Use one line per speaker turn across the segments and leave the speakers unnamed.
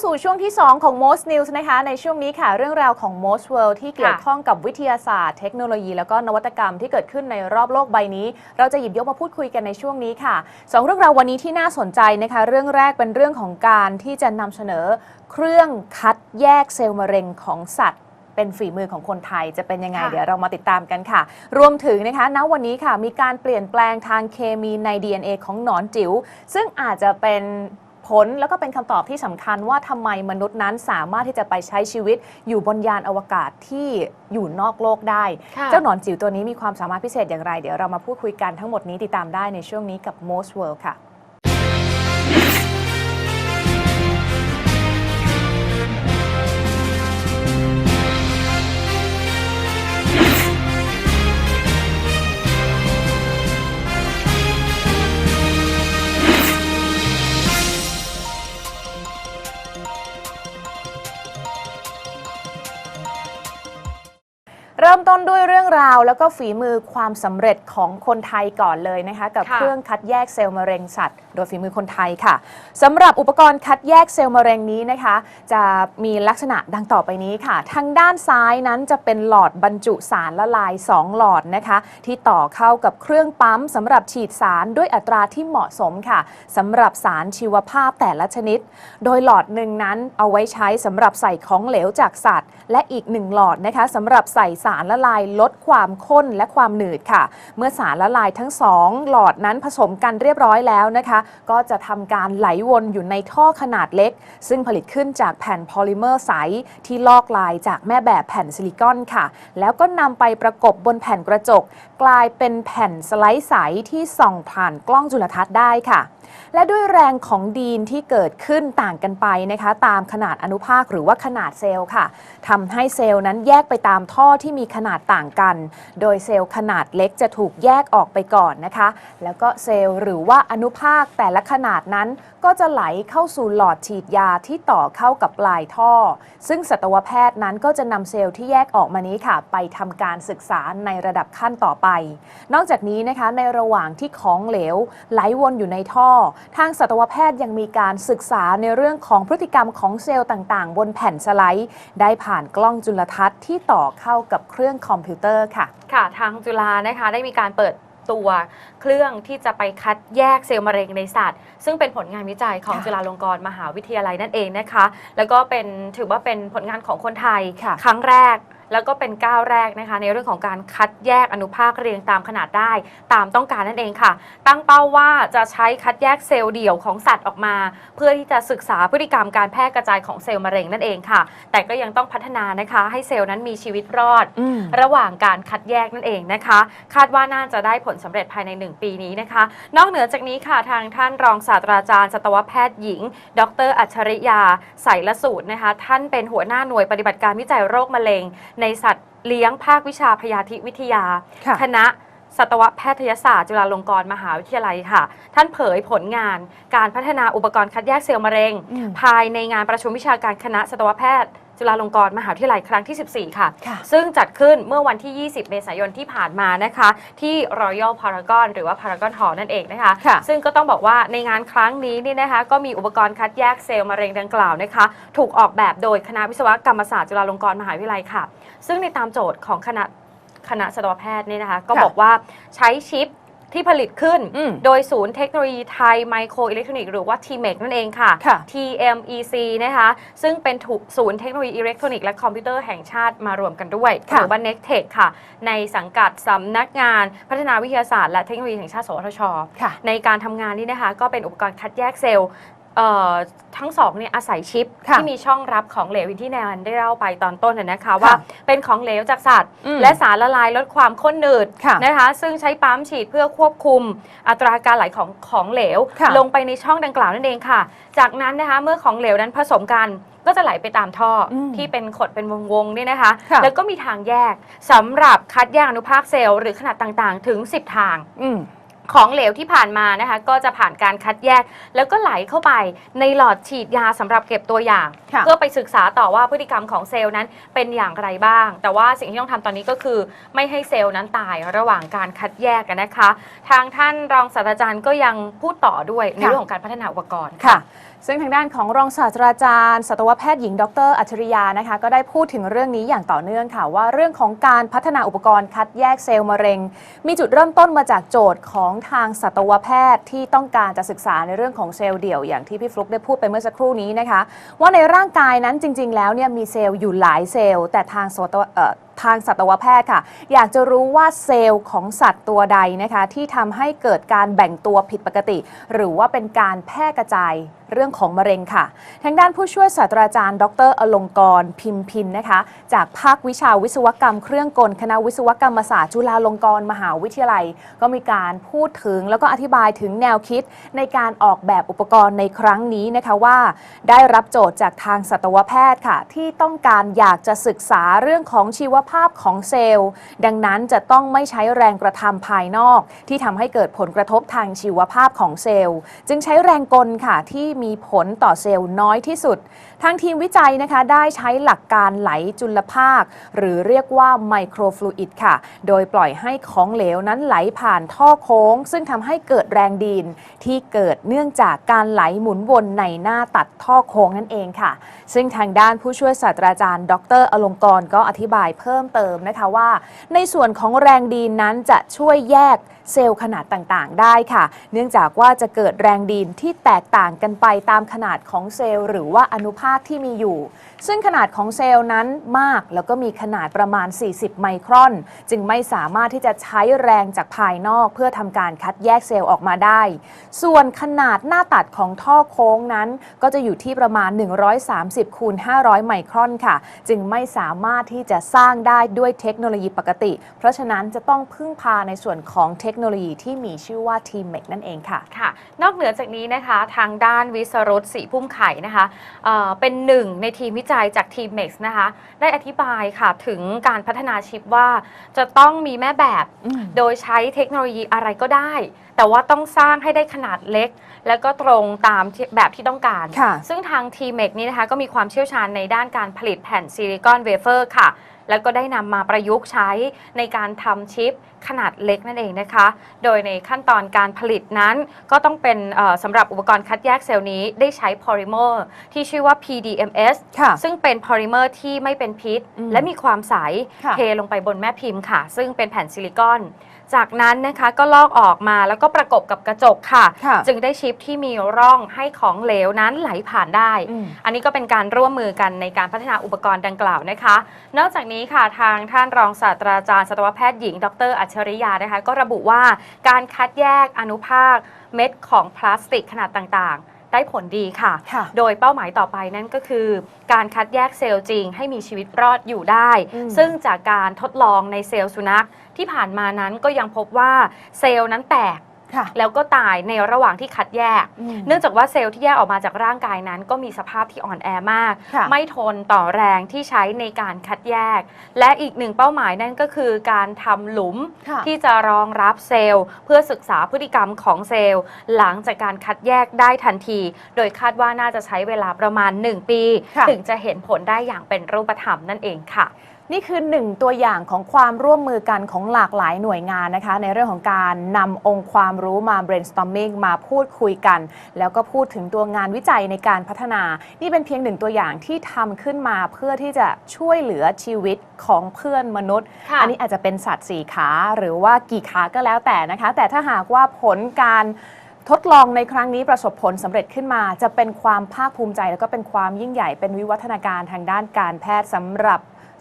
กลับเข้าสู่ช่วงที่ 2 ของ Most News นะคะ ในช่วงนี้ค่ะ เรื่องราวของ Most World ที่เกี่ยวข้องกับวิทยาศาสตร์ เทคโนโลยี แล้วก็นวัตกรรมที่เกิดขึ้นในรอบโลกใบนี้ เราจะหยิบยกมาพูดคุยกันในช่วงนี้ค่ะสองเรื่องราววันนี้ที่น่าสนใจนะคะ เรื่องแรกเป็นเรื่องของการที่จะนำเสนอ เครื่องคัดแยกเซลล์มะเร็งของสัตว์เป็นฝีมือของคนไทยจะเป็นยังไง
ค่ะ
เดี๋ยวเรามาติดตามกันค่ะ รวมถึงนะคะณวันนี้ค่ะมีการเปลี่ยนแปลงทางเคมีใน DNA ของหนอนจิ๋วซึ่งอาจจะเป็น ผล แล้วก็เป็นคำตอบที่สำคัญว่าทำไมมนุษย์นั้นสามารถที่จะไปใช้ชีวิตอยู่บนยานอวกาศที่อยู่นอกโลกได้
ค่ะ
เจ้าหนอนจิ๋วตัวนี้มีความสามารถพิเศษอย่างไร เดี๋ยวเรามาพูดคุยกันทั้งหมดนี้ติดตามได้ในช่วงนี้กับ Most World ค่ะ รื่องราวแล้วก็ฝีมือความสำเร็จของคนไทยก่อนเลยนะคะ กับ
ค่ะ
เครื่องคัดแยกเซลล์มะเร็งสัตว์ โดยฝีมือคนไทยค่ะสำหรับอุปกรณ์คัดแยกเซลล์มะเร็งนี้นะคะ จะมีลักษณะดังต่อไปนี้ค่ะ ทางด้านซ้ายนั้นจะเป็นหลอดบรรจุสารละลาย 2 หลอดนะคะ ที่ต่อเข้ากับเครื่องปั๊มสำหรับฉีดสารด้วยอัตราที่เหมาะสมค่ะสำหรับสารชีวภาพแต่ละชนิด โดยหลอดหนึ่งนั้นเอาไว้ใช้สำหรับใส่ของเหลวจากสัตว์ และอีกหนึ่งหลอดนะคะสำหรับใส่สารละลายลดความข้นและความหนืดค่ะ เมื่อสารละลายทั้งสองหลอดนั้นผสมกันเรียบร้อยแล้วนะคะ ก็จะทำการไหลวนอยู่ในท่อขนาดเล็ก ซึ่งผลิตขึ้นจากแผ่นพอลิเมอร์ใสที่ลอกลายจากแม่แบบแผ่นซิลิคอนค่ะ แล้วก็นำไปประกบบนแผ่นกระจก กลายเป็นแผ่นสไลด์ใสที่ส่องผ่านกล้องจุลทรรศน์ได้ค่ะ และด้วยแรงของดีนที่เกิดขึ้นต่างกันไปนะคะ ตามขนาดอนุภาคหรือว่าขนาดเซลล์ค่ะทำให้เซลล์นั้นแยกไปตามท่อที่มีขนาดต่างกันโดยเซลล์ขนาดเล็กจะถูกแยกออกไปก่อนนะคะ แล้วก็เซลล์หรือว่าอนุภาคแต่ละขนาดนั้น ก็จะไหลเข้าสู่หลอดฉีดยาที่ต่อเข้ากับปลายท่อ ซึ่งสัตวแพทย์นั้นก็จะนำเซลล์ที่แยกออกมานี้ค่ะ ไปทำการศึกษาในระดับขั้นต่อไป นอกจากนี้นะคะในระหว่างที่ของเหลว ไหลวนอยู่ในท่อ ทางสัตวแพทย์ยังมีการศึกษาในเรื่องของพฤติกรรมของเซลล์ต่างๆ บนแผ่นสไลด์ ได้ผ่านกล้องจุลทรรศน์ที่ต่อเข้ากับเครื่องคอมพิวเตอร์ค่ะ
ค่ะ ทางจุฬานะคะได้มีการเปิดตัวเครื่องที่จะไปคัดแยกเซลล์มะเร็งในสัตว์ ซึ่งเป็นผลงานวิจัยของ
ค่ะ
จุฬาลงกรณ์มหาวิทยาลัยนั่นเองนะคะ แล้วก็เป็นถือว่าเป็นผลงานของคนไทย
ค่ะ
ครั้งแรก แล้วก็เป็นก้าวแรกนะคะ ในเรื่องของการคัดแยกอนุภาคเรียงตามขนาดได้ ตามต้องการนั่นเองค่ะ ตั้งเป้าว่าจะใช้คัดแยกเซลล์เดี่ยวของสัตว์ออกมา เพื่อที่จะศึกษาพฤติกรรมการแพร่กระจายของเซลล์มะเร็งนั่นเองค่ะ แต่ก็ยังต้องพัฒนานะคะ ให้เซลล์นั้นมีชีวิตรอด
อืม
ระหว่างการคัดแยกนั่นเองนะคะ คาดว่าน่าจะได้ผลสำเร็จภายใน 1 ปีนี้นะคะ นอกเหนือจากนี้ค่ะทางท่านรองศาสตราจารย์สัตวแพทย์หญิง ดร อัจฉริยาใสละสูตรนะคะ ท่านเป็นหัวหน้าหน่วยปฏิบัติการวิจัยโรคมะเร็งในสัตว์เลี้ยงภาควิชาพยาธิวิทยา
ค่ะ
คณะสัตวแพทยศาสตร์จุฬาลงกรณ์มหาวิทยาลัยค่ะ ท่านเผยผลงานการพัฒนาอุปกรณ์คัดแยกเซลล์มะเร็ง
อืม
ภายในงานประชุมวิชาการคณะสัตวแพทย์ จุฬาลงกรณ์มหาวิทยาลัยครั้งที่ 14ค่ะ
ค่ะ
ซึ่งจัดขึ้นเมื่อวันที่ 20 เมษายนที่ผ่านมานะคะ ที่ Royal Paragon หรือว่า Paragon Hall นั่นเองนะคะ
ค่ะ
ซึ่งก็ต้องบอกว่าในงานครั้งนี้นี่นะคะก็มีอุปกรณ์คัดแยกเซลล์มะเร็งดังกล่าวนะคะ ถูกออกแบบโดยคณะวิศวกรรมศาสตร์จุฬาลงกรณ์มหาวิทยาลัยค่ะ ซึ่งในตามโจทย์ของคณะคณะสัตวแพทย์นี่นะคะ ก็
ค่ะ
บอกว่าใช้ชิป ที่ผลิตขึ้น
อืม
โดยศูนย์เทคโนโลยีไทยไมโครอิเล็กทรอนิกส์หรือว่า TMEC นั่นเองค่ะ
ค่ะ
TMEC นะคะ ซึ่งเป็นถูกศูนย์เทคโนโลยีอิเล็กทรอนิกส์และคอมพิวเตอร์แห่งชาติมารวมกันด้วยห
ค่ะ
รือว่า NECTEC ค่ะ ในสังกัดสำนักงานพัฒนาวิทยาศาสตร์และเทคโนโลยีแห่งชาติ สวทช
ค่ะ
ในการทำงานนี้นะคะ ก็เป็นอุปกรณ์คัดแยกเซลล์เอ่อ ทั้งสองเนี่ยอาศัยชิป
ค่ะ
ที่มีช่องรับของเหลวอย่างที่แนนได้เล่าไปตอนต้นนะนะคะว่าเป็นของเหลวจากสัตว์
อืม
และสารละลายลดความข้นหนืด
ค่ะ
นะคะซึ่งใช้ปั๊มฉีดเพื่อควบคุมอัตราการไหลของของเหลว
ค่ะ
ลงไปในช่องดังกล่าวนั่นเองค่ะ จากนั้นนะคะเมื่อของเหลวนั้นผสมกันก็จะไหลไปตามท่ออ
ม
ที่เป็นขดเป็นวงๆนี่นะคะ
ค่ะ
แล้วก็มีทางแยกสำหรับคัดแยกอนุภาคเซลล์หรือขนาดต่างๆ ถึง 10 ทาง
อืม
ของเหลวที่ผ่านมานะคะ ก็จะผ่านการคัดแยก แล้วก็ไหลเข้าไปในหลอดฉีดยาสำหรับเก็บตัวอย่าง
ค่ะ
เพื่อไปศึกษาต่อว่าพฤติกรรมของเซลล์นั้นเป็นอย่างไรบ้าง แต่ว่าสิ่งที่ต้องทำตอนนี้ก็คือ ไม่ให้เซลล์นั้นตายระหว่างการคัดแยกกันนะคะ ทางท่านรองศาสตราจารย์ก็ยังพูดต่อด้วยใน
ค่ะ
เรื่องของการพัฒนาอุปกรณ์
ค่ะ ซึ่งทางด้านของรองศาสตราจารย์สัตวแพทย์หญิง ดร อัจฉริยานะคะ ก็ได้พูดถึงเรื่องนี้อย่างต่อเนื่องค่ะ ว่าเรื่องของการพัฒนาอุปกรณ์คัดแยกเซลล์มะเร็ง มีจุดเริ่มต้นมาจากโจทย์ของทางสัตวแพทย์ที่ต้องการจะศึกษาในเรื่องของเซลล์เดี่ยวอย่างที่พี่ฟลุกได้พูดไปเมื่อสักครู่นี้นะคะ ว่าในร่างกายนั้นจริง ๆ แล้วเนี่ยมีเซลล์อยู่หลายเซลล์ แต่ทางสัตว ทางสัตวแพทย์ค่ะ อยากจะรู้ว่าเซลล์ของสัตว์ตัวใดนะคะ ที่ทำให้เกิดการแบ่งตัวผิดปกติ หรือว่าเป็นการแพร่กระจายเรื่องของมะเร็งค่ะ ทางด้านผู้ช่วยศาสตราจารย์ ดรอลงกร พิมพินนะคะ จากภาควิชาวิศวกรรม เครื่องกล คณะวิศวกรรมศาสตร์จุฬาลงกรณ์มหาวิทยาลัย ก็มีการพูดถึงแล้วก็อธิบายถึงแนวคิดในการออกแบบอุปกรณ์ในครั้งนี้นะคะว่า ได้รับโจทย์จากทางสัตวแพทย์ค่ะ ที่ต้องการอยากจะศึกษาเรื่องของชีวภาพของเซลล์ ดังนั้นจะต้องไม่ใช้แรงกระทำภายนอก ที่ทำให้เกิดผลกระทบทางชีวภาพของเซลล์ จึงใช้แรงกลค่ะที่มีผลต่อเซลล์น้อยที่สุด ทางทีมวิจัยนะคะได้ใช้หลักการไหลจุลภาค หรือเรียกว่าไมโครฟลูอิดค่ะ โดยปล่อยให้ของเหลวนั้นไหลผ่านท่อโค้ง ซึ่งทำให้เกิดแรงดีนที่เกิดเนื่องจากการไหลหมุนวนในหน้าตัดท่อโค้งนั่นเองค่ะ ซึ่งทางด้านผู้ช่วยศาสตราจารย์ ดร อลงกรณ์ก็อธิบายเพิ่มเติมนะคะว่า ในส่วนของแรงดีนั้นจะช่วยแยก เซลล์ขนาดต่างๆ ได้ค่ะ เนื่องจากว่าจะเกิดแรงดีนที่แตกต่างกันไปตามขนาดของเซลล์ หรือว่าอนุภาคที่มีอยู่ ซึ่งขนาดของเซลล์นั้นมากแล้วก็มีขนาดประมาณ 40 ไมครอน จึงไม่สามารถที่จะใช้แรงจากภายนอก เพื่อทำการคัดแยกเซลล์ออกมาได้ ส่วนขนาดหน้าตัดของท่อโค้งนั้น ก็จะอยู่ที่ประมาณ 130คูณ500 ไมครอนค่ะ จึงไม่สามารถที่จะสร้างได้ด้วยเทคโนโลยีปกติ เพราะฉะนั้นจะต้องพึ่งพาในส่วนของเทคโนโลยีที่มีชื่อว่า t m e c นั่นเองค่ะ
ค่ะ นอกเหนือจากนี้นะคะทางด้านวิสรุตศรีพุ่มไข่นะคะเอ่อเป็นหนึ่งในทีมวิจัยจากทีม MEX นะคะ ได้อธิบายค่ะถึงการพัฒนาชิปว่าจะต้องมีแม่แบบ
อืม
โดยใช้เทคโนโลยีอะไรก็ได้ แต่ว่าต้องสร้างให้ได้ขนาดเล็ก แล้วก็ตรงตามที่แบบที่ต้องการ
ค่ะ
ซึ่งทาง t m e c นี้นะคะก็มีความเชี่ยวชาญในด้านการผลิตแผ่นซิลิคอนเวเฟอร์ค่ะ แล้วก็ได้นำมาประยุกต์ใช้ในการทำชิปขนาดเล็กนั่นเองนะคะ โดยในขั้นตอนการผลิตนั้น ก็ต้องเป็นเอ่อสำหรับอุปกรณ์คัดแยกเซลล์นี้ได้ใช้พอลิเมอร์ที่ชื่อว่า PDMS
ค่ะ
ซึ่งเป็นพอลิเมอร์ที่ไม่เป็นพิษ
อืม
และมีความใส
ค่ะ
เทลงไปบนแม่พิมพ์ค่ะ ซึ่งเป็นแผ่นซิลิคอน จากนั้นนะคะก็ลอกออกมาแล้วก็ประกบกับกระจกค่ะ
ค่ะ
จึงได้ชิปที่มีร่องให้ของเหลวนั้นไหลผ่านได้
อืม
อันนี้ก็เป็นการร่วมมือกันในการพัฒนาอุปกรณ์ดังกล่าวนะคะ นอกจากนี้ค่ะทางท่านรองศาสตราจารย์สัตวแพทย์หญิง ดร อัจฉริยานะคะ ก็ระบุว่าการคัดแยกอนุภาคเม็ดของพลาสติกขนาดต่างๆ ได้ผลดีค่ะ
ค่ะ
โดยเป้าหมายต่อไปนั่นก็คือ การคัดแยกเซลล์จริงให้มีชีวิตรอดอยู่ได้
อืม
ซึ่งจากการทดลองในเซลล์สุนัขที่ผ่านมานั้นก็ยังพบว่าเซลล์นั้นแตก
ค่ะ
แล้วก็ตายในระหว่างที่คัดแยก
อืม
เนื่องจากว่าเซลล์ที่แยกออกมาจากร่างกายนั้น ก็มีสภาพที่อ่อนแอมาก
ค่ะ
ไม่ทนต่อแรงที่ใช้ในการคัดแยก และอีกหนึ่งเป้าหมายนั่นก็คือการทำหลุม
ค่ะ
ที่จะรองรับเซลล์ เพื่อศึกษาพฤติกรรมของเซลล์ หลังจากการคัดแยกได้ทันที โดยคาดว่าน่าจะใช้เวลาประมาณ 1 ปี
ค่ะ
ถึงจะเห็นผลได้อย่างเป็นรูปธรรมนั่นเองค่ะ
นี่คือหนึ่งตัวอย่างของความร่วมมือกันของหลากหลายหน่วยงานนะคะ ในเรื่องของการนำองค์ความรู้มา brainstorming มาพูดคุยกัน แล้วก็พูดถึงตัวงานวิจัยในการพัฒนา นี่เป็นเพียงหนึ่งตัวอย่างที่ทำขึ้นมาเพื่อที่จะช่วยเหลือชีวิตของเพื่อนมนุษย์
ค่ะ
อันี้อาจจะเป็นสัตว์สี่ขาหรือว่ากี่ขาก็แล้วแต่นะคะ แต่ถ้าหากว่าผลการทดลองในครั้งนี้ประสบผลสำเร็จขึ้นมา จะเป็นความภาคภูมิใจ แล้วก็เป็นความยิ่งใหญ่เป็นวิวัฒนาการทางด้านการแพทย์สำหรับ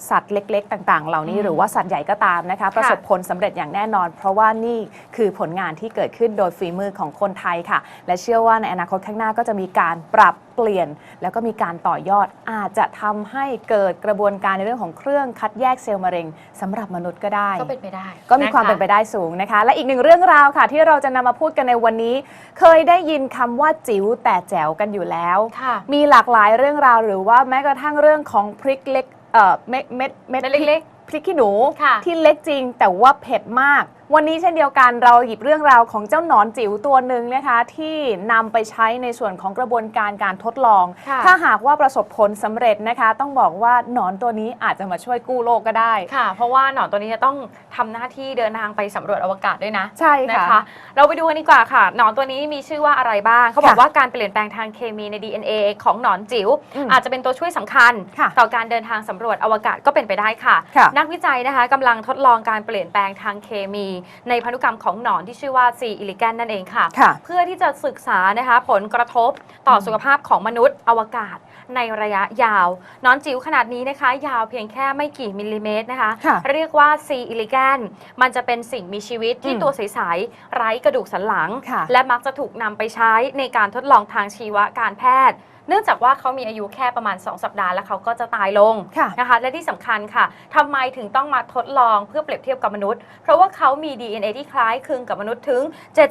สัตว์เล็ก ๆ ต่าง ๆ เหล่านี้
อืม
หรือว่าสัตว์ใหญ่ก็ตามนะคะ ประสบผลสำเร็จอย่างแน่นอน เพราะว่านี่คือผลงานที่เกิดขึ้นโดยฝีมือของคนไทยค่ะ และเชื่อว่าในอนาคตข้างหน้าก็จะมีการปรับเปลี่ยน แล้วก็มีการต่อยอดอาจจะทำให้เกิดกระบวนการในเรื่องของเครื่องคัดแยกเซลล์มะเร็งสำหรับมนุษย์ก็ได้
ก็เป็นไปได้
ก็มีความะะเป็นไปได้สูงนะคะ และอีกหนึ่งเรื่องราวค่ะ ที่เราจะนำมาพูดกันในวันนี้ เคยได้ยินคำว่าจิ๋วแต่แจ๋วกันอยู่แล้ว
ค่ะ
มีหลากหลายเรื่องราวหรือว่าแม้กระทั่งเรื่องของพริกเล็ก เอ่อเม็ดเม็ดเม็ด
เม็ด
พริก
เล็ก
พริกขี้หนู
ค่ะ
ที่เล็กจริงแต่ว่าเผ็ดมาก วันนี้เช่นเดียวกันเราหยิบเรื่องราวของเจ้าหนอนจิ๋วตัวหนึ่งนะคะ ที่นำไปใช้ในส่วนของกระบวนการการทดลอง
ค่ะ
ถ้าหากว่าประสบผลสำเร็จนะคะ ต้องบอกว่าหนอนตัวนี้อาจจะมาช่วยกู้โลกก็ได้
ค่ะ เพราะว่าหนอนตัวนี้จะต้องทำหน้าที่เดินทางไปสำรวจอวกาศด้วยนะ
ใช่
นะ
ค่ะ
คะ เราไปดูกันดีกว่าค่ะ หนอนตัวนี้มีชื่อว่าอะไรบ้าง เขาบอก
ค่ะ
ว่าการเปลี่ยนแปลงทางเคมีใน DNA ของหนอนจิ๋ว
อืม
อาจจะเป็นตัวช่วยสำคัญ
ค่ะ
ต่อการเดินทางสำรวจอวกาศก็เป็นไปได้ค่ะ
ค่ะ
นักวิจัยนะคะกำลังทดลองการเปลี่ยนแปลงทางเคมีในพันธุกรรมของหนอนที่ชื่อว่า C. elegans นั่นเองค่ะ
ค่ะ
เพื่อที่จะศึกษานะคะผลกระทบต่อสุขภาพของมนุษย์อวกาศในระยะยาวนอนจิ๋วขนาดนี้นะคะ ยาวเพียงแค่ไม่กี่มิลลิเมตรนะคะ
ค่ะ
เรียกว่า C. elegans มันจะเป็นสิ่งมีชีวิตที่
อืม
ตัวใสๆไร้กระดูกสันหลัง
ค่ะ
และมักจะถูกนำไปใช้ในการทดลองทางชีวการแพทย์ เนื่องจากว่าเขามีอายุแค่ประมาณ 2 สัปดาห์แล้วเขาก็จะตายลง
ค่ะ
นะคะและที่สำคัญค่ะทำไมถึงต้องมาทดลองเพื่อเปรียบเทียบกับมนุษย์ เพราะว่าเขามี DNA ที่คล้ายคลึงกับมนุษย์ถึง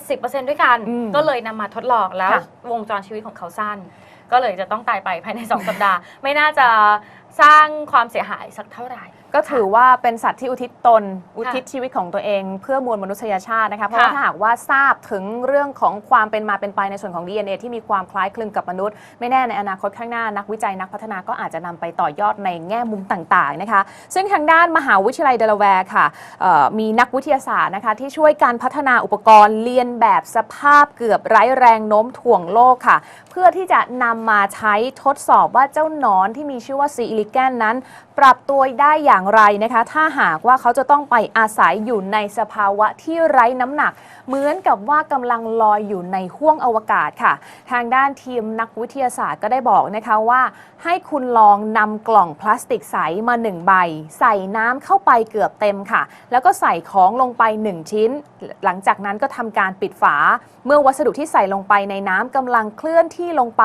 70%ด้วยกัน
อืม
ก็เลยนำมาทดลองแล้ว
ค่ะ
วงจรชีวิตของเขาสั้น ก็เลยจะต้องตายไปภายใน 2 สัปดาห์ ไม่น่าจะสร้างความเสียหายสักเท่าไหร่
ก็ถือว่าเป็นสัตว์ที่อุทิศตน อุทิศชีวิตของตัวเอง เพื่อมวลมนุษยชาตินะคะ เพราะว่าถ้าหากว่าทราบถึงเรื่องของความเป็นมาเป็นไปในส่วนของ DNA ที่มีความคล้ายคลึงกับมนุษย์ ไม่แน่ในอนาคตข้างหน้านักวิจัยนักพัฒนาก็อาจจะนำไปต่อยอดในแง่มุมต่างๆนะคะ ซึ่งทางด้านมหาวิทยาลัยเดลาแวร์ค่ะเอ่อมีนักวิทยาศาสตร์นะคะที่ช่วยการพัฒนาอุปกรณ์เลียนแบบสภาพเกือบไร้แรงโน้มถ่วงโลกค่ะ เพื่อที่จะนำมาใช้ทดสอบว่าเจ้าหนอนที่มีชื่อว่าซีอิลิแกนนั้น ปรับตัวได้อย่างไรนะคะ ถ้าหากว่าเขาจะต้องไปอาศัยอยู่ในสภาวะที่ไร้น้ำหนัก เหมือนกับว่ากำลังลอยอยู่ในห้วงอวกาศค่ะ ทางด้านทีมนักวิทยาศาสตร์ก็ได้บอกนะคะว่า ให้คุณลองนำกล่องพลาสติกใสมา1ใบ ใส่น้ำเข้าไปเกือบเต็มค่ะ แล้วก็ใส่ของลงไป 1 ชิ้น หลังจากนั้นก็ทำการปิดฝา เมื่อวัสดุที่ใส่ลงไปในน้ำกำลังเคลื่อนที่ลงไป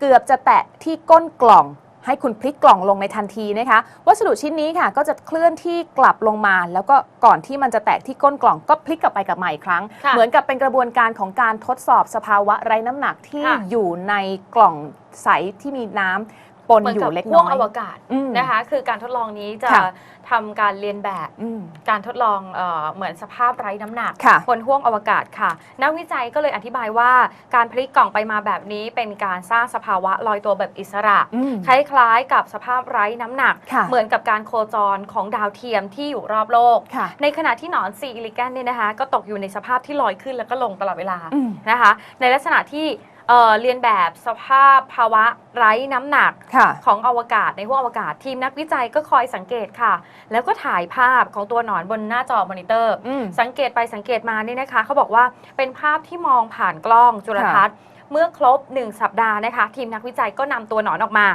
เกือบจะแตะที่ก้นกล่อง ให้คุณพลิกกล่องลงในทันทีนะคะ วัสดุชิ้นนี้ค่ะ ก็จะเคลื่อนที่กลับลงมา แล้วก็ก่อนที่มันจะแตะที่ก้นกล่องก็พลิกกลับไปกับใหม่อีกครั้ง
ค่ะ
เหมือนกับเป็นกระบวนการของการทดสอบสภาวะไร้น้ำหนักที่
ค่ะ
อยู่ในกล่องใสที่มีน้ำ ปน
เหมือน
อยู่
กับ
เล็ก
พ่ว
น้
ง
อย
อวกาศ
อืม
นะคะ คือการทดลองนี้จะ
ค่ะ
ทำการเรียนแบบ
อืม
การทดลองเออเหมือนสภาพไร้น้ำหนัก
ค่ะ
บนห้วงอวกาศค่ะ นักวิจัยก็เลยอธิบายว่าการพลิกกล่องไปมาแบบนี้เป็นการสร้างสภาวะลอยตัวแบบอิสระ
อืม
คล้ายๆกับสภาพไร้น้ำหนัก
ค่ะ
เหมือนกับการโคจรของดาวเทียมที่อยู่รอบโลก
ค่ะ
ในขณะที่หนอนซีอิลิแกนเนี่ยนะคะ ก็ตกอยู่ในสภาพที่ลอยขึ้นแล้วก็ลงตลอดเวลา
อืม
นะคะ ในลักษณะที่ เอ่อเรียนแบบสภาพภาวะไร้น้ำหนัก
ค่ะ
ของอวกาศในห้วงอวกาศทีมนักวิจัยก็คอยสังเกตค่ะ แล้วก็ถ่ายภาพของตัวหนอนบนหน้าจอมอนิเตอร์
อืม
สังเกตไปสังเกตมานี่นะคะเขาบอกว่าเป็นภาพที่มองผ่านกล้องจุลทรรศน์ เมื่อครบ 1 สัปดาห์นะคะ ทีมนักวิจัยก็นำตัวหนอนออกมา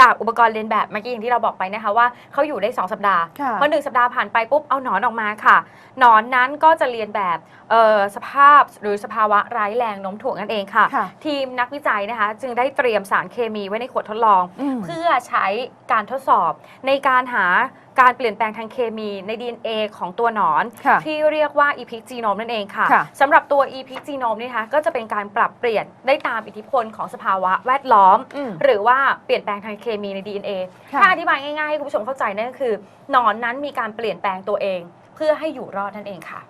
จากอุปกรณ์เรียนแบบเมื่อกี้อย่างที่เราบอกไปนะคะว่าเขาอยู่ได้ 2 สัปดาห์
ค่ะ
พอหนึ่งสัปดาห์ผ่านไปปุ๊บเอาหนอนออกมาค่ะหนอนนั้นก็จะเรียนแบบเอ่อสภาพหรือสภาวะไร้แรงโน้มถ่วงนั่นเองค่ะ
ค่ะ
ทีมนักวิจัยนะคะ จึงได้เตรียมสารเคมีไว้ในขวดทดลอง
อืม
เพื่อใช้การทดสอบในการหาการเปลี่ยนแปลงทางเคมีใน DNA ของตัวหนอน
ค่ะ
ที่เรียกว่า EPIC genome นั่นเองค่ะ
ค่ะ
สำหรับตัว EPIC genome นี่นะคะก็จะเป็นการปรับเปลี่ยนได้ตามอิทธิพลของสภาวะแวดล้อม
อืม
หรือว่าเปลี่ยนแปลงทางเคมีใน DNA
ค่ะ
ถ้าอธิบายง่ายๆให้คุณผู้ชมเข้าใจนั่นก็คือหนอนนั้นมีการเปลี่ยนแปลงตัวเอง เพื่อให้อยู่รอดนั่นเองค่ะ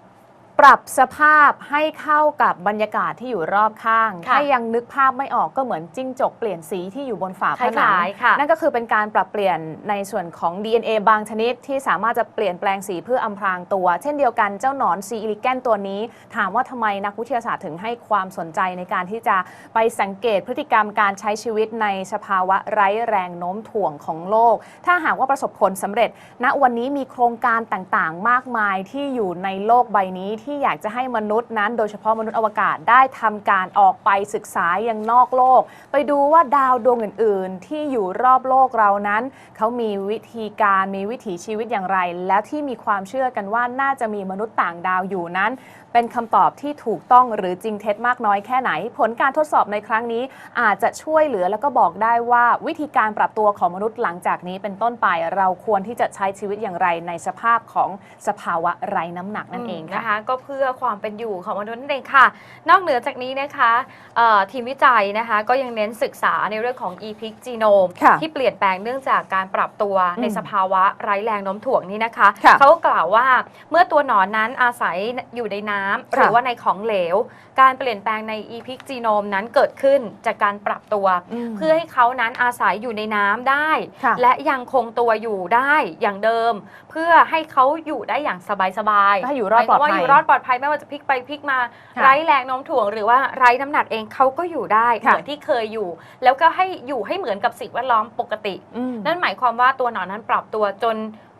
ปรับสภาพให้เข้ากับบรรยากาศที่อยู่รอบข้าง
ค่ะ
ถ้ายังนึกภาพไม่ออกก็เหมือนจิ้งจกเปลี่ยนสีที่อยู่บนฝา
ค
ผนัง
ล้ายๆค่ะ
นั่นก็คือเป็นการปรับเปลี่ยนในส่วนของ DNA บางชนิดที่สามารถจะเปลี่ยนแปลงสีเพื่ออำพรางตัว เช่นเดียวกันเจ้าหนอนซีอิลิแกนตัวนี้ ถามว่าทำไมนักวิทยาศาสตร์ถึงให้ความสนใจในการที่จะไปสังเกตพฤติกรรมการใช้ชีวิตในสภาวะไร้แรงโน้มถ่วงของโลก ถ้าหากว่าประสบผลสำเร็จ ณวันนี้มีโครงการต่างๆ มากมายที่อยู่ในโลกใบนี้ที่ที่อยากจะให้มนุษย์นั้น โดยเฉพาะมนุษย์อวกาศได้ทำการออกไปศึกษายังนอกโลก ไปดูว่าดาวดวงอื่น ๆ ที่อยู่รอบโลกเรานั้น เขามีวิธีการมีวิถีชีวิตอย่างไร แล้วที่มีความเชื่อกันว่าน่าจะมีมนุษย์ต่างดาวอยู่นั้น เป็นคำตอบที่ถูกต้องหรือจริงเท็จมากน้อยแค่ไหน ผลการทดสอบในครั้งนี้ อาจจะช่วยเหลือแล้วก็บอกได้ว่าวิธีการปรับตัวของมนุษย์หลังจากนี้เป็นต้นไปเราควรที่จะใช้ชีวิตอย่างไรในสภาพของสภาวะไร้น้ำหนักนั่นเองค่ะ
นะคะก็เพื่อความเป็นอยู่ของมนุษย์นั่นเองค่ะ นอกเหนือจากนี้นะคะเอ่อทีมวิจัยนะคะก็ยังเน้นศึกษาในเรื่องของ e-pic genome
ค่ะ
ที่เปลี่ยนแปลงเนื่องจากการปรับตัว
อืม
ในสภาวะไร้แรงโน้มถ่วงนี้นะคะ
ค่ะ
เขาก็กล่าวว่าเมื่อตัวหนอนนั้นอาศัยอยู่ในน้ำหรือว่าในของเหลว การเปลี่ยนแปลงใน e-pic genome นั้นเกิดขึ้นจากการปรับตัว
ม
เพื่อให้เขานั้นอาศัยอยู่ในน้ำได้
ค่ะ
และยังคงตัวอยู่ได้อย่างเดิม เพื่อให้เขาอยู่ได้อย่างสบายๆ
ให้อยู่รอดปลอดภัย
หมายความว่าอยู่รอดปลอดภัยไม่ว่าจะพลิกไปพลิกมา
ค่ะ
ไร้แรงโน้มถ่วงหรือว่าไร้น้ำหนักเองเขาก็อยู่ได้เห
ค่ะ
มือนที่เคยอยู่ แล้วก็ให้อยู่ให้เหมือนกับสิ่งแวดล้อมปกติ
อืม
นั่นหมายความว่าตัวหนอนนั้นปรับตัวจน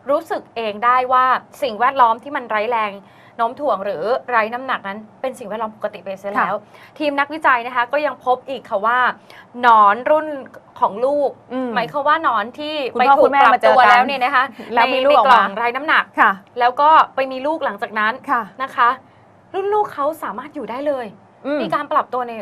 รู้สึกเองได้ว่าสิ่งแวดล้อมที่มันไร้แรง โน้มถ่วงหรือไร้น้ำหนักนั้นเป็นสิ่งแวดล้อมปกติไปเสียแล้ว ทีมนักวิจัยนะคะ ก็ยังพบอีกค่ะว่าหนอนรุ่นของลูก
อืม
หมายความว่าหนอนที่
คุณ
ไป
พ่อ
ถู
คุ
ก
ณแม่
ปรับ
มาเจอ
ตัว
กัน
แล้วเนี่ยนะคะ
แล้วมี
ใน
ลูกออก
ในกล่
มา
องไร้น้ำหนัก
ค่ะ
แล้วก็ไปมีลูกหลังจากนั้น
ค่ะ
นะคะ รุ่นลูกเขาสามารถอยู่ได้เลย
อืม
มีการปรับตัวใน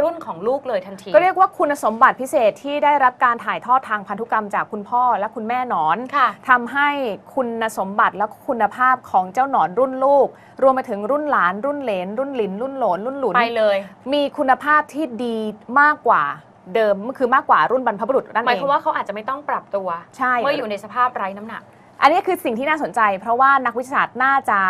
รุ่นของลูกเลยทันที
ก็เรียกว่าคุณสมบัติพิเศษที่ได้รับการถ่ายทอดทางพันธุกรรมจากคุณพ่อและคุณแม่หนอน
ค่ะ
ทำให้คุณสมบัติและคุณภาพของเจ้าหนอนรุ่นลูก รวมไปถึงรุ่นหลาน รุ่นเหลน รุ่นหลิน รุ่นโหลนรุ่นหลุน
ไปเลย
มีคุณภาพที่ดีมากกว่าเดิมคือมากกว่ารุ่นบรรพบุรุษนั่น
หมาย
เอ
ความ
ง
ว่าเขาอาจจะไม่ต้องปรับตัว
ใช่
เมื่ออยู่ในสภาพไร้น้ำหนัก
อันนี้คือสิ่งที่น่าสนใจ เพราะว่านักวิทยาศาสตร์น่าจะ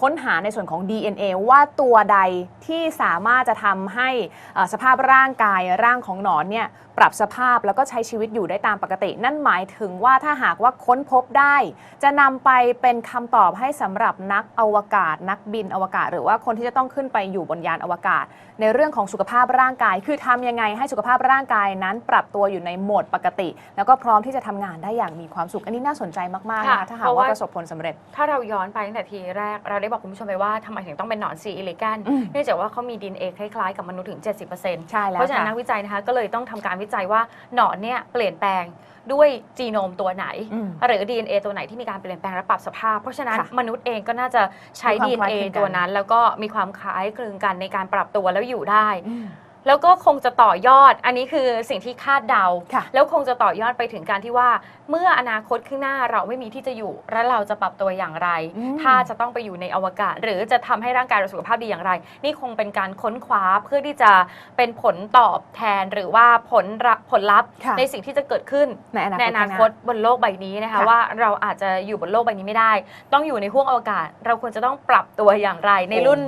ค้นหาในส่วนของ DNA ว่าตัวใดที่สามารถจะทำให้เอ่อสภาพร่างกายร่างของหนอนเนี่ยปรับสภาพแล้วก็ใช้ชีวิตอยู่ได้ตามปกติ นั่นหมายถึงว่าถ้าหากว่าค้นพบได้ จะนำไปเป็นคำตอบให้สำหรับนักอวกาศ นักบินอวกาศ หรือว่าคนที่จะต้องขึ้นไปอยู่บนยานอวกาศ ในเรื่องของสุขภาพร่างกาย คือทำยังไงให้สุขภาพร่างกายนั้นปรับตัวอยู่ในโหมดปกติ แล้วก็พร้อมที่จะทำงานได้อย่างมีความสุขอันนี้น่าสนใจมากๆนะคะ
ค่ะ
ถ้าหาก
เพราะ
ว่า
ว่า
ประสบผลสำเร็จ
ถ้าเราย้อนไปตั้งแต่ทีแรกเราได้บอกคุณผู้ชมไปว่าทำไมถึงต้องเป็นหนอนซีอิลิกัน
อืม
เนื่องจากว่าเขามี DNA คล้ายๆกับมนุษย์ถึง 70%
ใช่แล้ว
เพราะฉะนั้น
ค่ะ
นักวิจัยนะคะก็เลยต้องทำการวิจัยว่าหนอนเนี่ยเปลี่ยนแปลงด้วยจีโนมตัวไหน
อืม
หรือ DNA ตัวไหนที่มีการเปลี่ยนแปลงและปรับสภาพ เพราะฉะนั้น
ค่ะ
มนุษย์เองก็น่าจะใช้
มีความคล้าย
DNA
คลึงกัน
ตัวนั้น แล้วก็มีความคล้ายคลึงกันในการปรับตัวแล้วอยู่ได้
อืม
แล้วก็คงจะต่อยอด อันนี้คือสิ่งที่คาดเดา
ค่ะ
แล้วคงจะต่อยอดไปถึงการที่ว่า เมื่ออนาคตข้างหน้าเราไม่มีที่จะอยู่ แล้วเราจะปรับตัวอย่างไร
อืม
ถ้าจะต้องไปอยู่ในอวกาศ หรือจะทำให้ร่างกายเราสุขภาพดีอย่างไร นี่คงเป็นการค้นคว้าเพื่อที่จะเป็นผลตอบแทนหรือว่าผลรับผลลัพธ์
ค่ะ
ในสิ่งที่จะเกิดขึ้น
ในอนาคต
ในอนา
ข้งห
คตบนโลกใบนี้นะคะ
ค่ะ
ว่าเราอาจจะอยู่บนโลกใบนี้ไม่ได้ ต้องอยู่ในห้วงอวกาศ เราควรจะต้องปรับตัวอย่างไร ใน
โอ้
รุ่น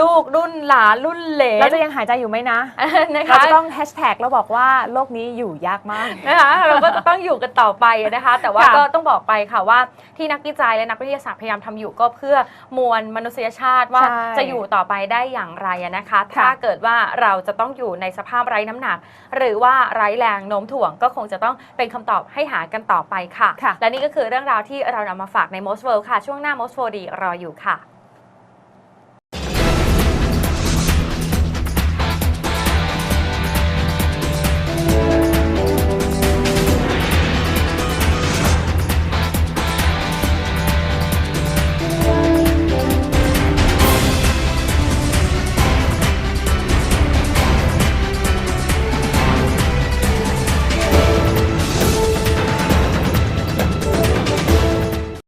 ลูกรุ่นหลานรุ่นเหลน
เราจะยังหายใจอยู่ไหมนะ
นะ
เรา
คะ
จะต้องแฮชแท็กแล้วบอกว่าโลกนี้อยู่ยากมาก
นะคะเราก็จะต้องอยู่กันต่อไปนะคะ แต่ว่า
ค่ะ
ก็ต้องบอกไปค่ะว่าที่นักวิจัยและนักวิทยาศาสตร์พยายามทำอยู่ก็เพื่อมวลมนุษยชาติว่า
ใช่
จะอยู่ต่อไปได้อย่างไรอะนะคะ
ค่ะ
ถ้าเกิดว่าเราจะต้องอยู่ในสภาพไร้น้ำหนัก หรือว่าไร้แรงโน้มถ่วงก็คงจะต้องเป็นคำตอบให้หากันต่อไปค่ะ
ค่ะ
และนี่ก็คือเรื่องราวที่เรานำมาฝากใน Most World ค่ะ ช่วงหน้า Most World ดีรออยู่ค่ะ